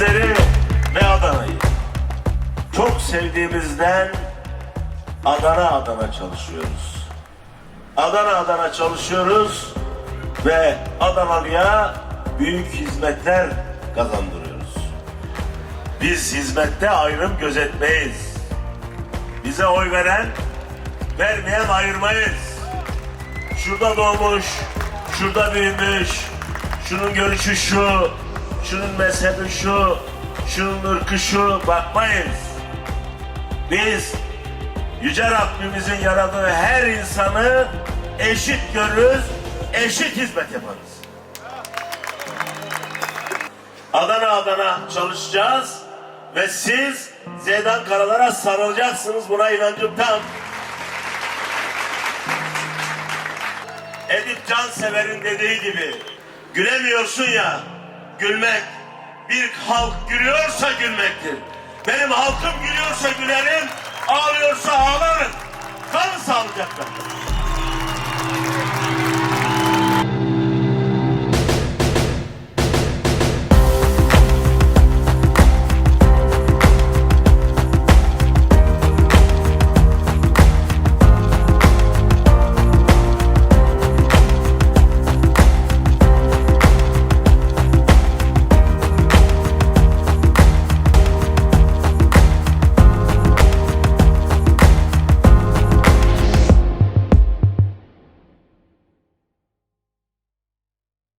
sizleri ve Adana'yı. Çok sevdiğimizden Adana Adana çalışıyoruz. Adana Adana çalışıyoruz ve Adanalı'ya büyük hizmetler kazandırıyoruz. Biz hizmette ayrım gözetmeyiz. Bize oy veren, vermeyen ayırmayız. Şurada doğmuş, şurada büyümüş, şunun görüşü şu, şunun mezhebi şu, şunun ırkı şu bakmayız. Biz Yüce Rabbimizin yaradığı her insanı eşit görürüz, eşit hizmet yaparız. Adana Adana çalışacağız ve siz Zeydan Karalar'a sarılacaksınız buna inancım tam. Edip Cansever'in dediği gibi gülemiyorsun ya gülmek bir halk gülüyorsa gülmektir. Benim halkım gülüyorsa gülerim, ağlıyorsa ağlarım. Kalın sağlıcakla.